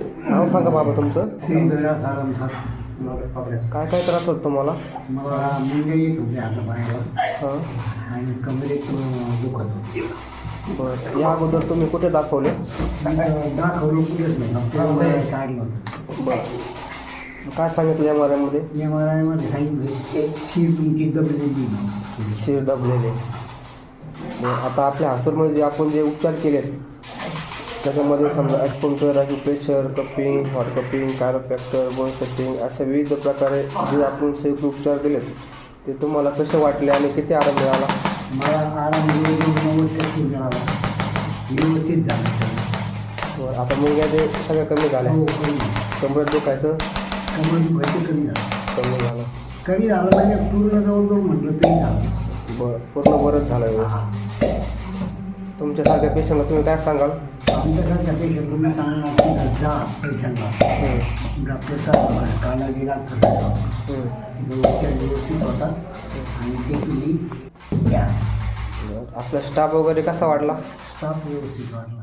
नाव सांगा बाबा तुमचं. श्री काय काय त्रास होतो तुम्हाला? मला मुंग्या येत होते आता बाहेर. आणि कमरेत अं, दुखत होते. बरं. या अगोदर तुम्ही कुठे दाखवले? दाखवलं कुठेच नाही. डॉक्टर काढलं होतं बरं. काय सांगितलं एम आर आयमध्ये एम आर आयमध्ये सांगितलं शी तुमची दबलेली शिर दबलेले आता आपल्या हॉस्पिटलमध्ये आपण जे उपचार केलेत त्याच्यामध्ये समजा acupuncture acupressure cupping hot cupping chiropractor bone setting अशा विविध प्रकारे जे आपण संयुक्त उपचार दिलेत ते तुम्हाला कसे वाटले आणि किती आराम मिळाला? मला आराम मिळाला व्यवस्थित झालं. सगळं आता मुलगा ते सगळ्या कमी झाल्या. हो कमरेत दुखायचं? कमर दुखायचं कमी झालं. कमी झालं. कमी झालं म्हणजे पूर्ण जवळजवळ म्हटलं तरी झालं. बरं पूर्ण बरंच झालं तुमच्यासारख्या पेशंटला तुम्ही काय सांगाल? आमच्यासारख्या तुम्ही सांगणार जा पेशंटला डॉक्टरचा काला गेला तर व्यवस्थित होतात आणि ते तुम्ही घ्या आपला स्टाफ वगैरे कसा वाढला? स्टाफ व्यवस्थित वाढला.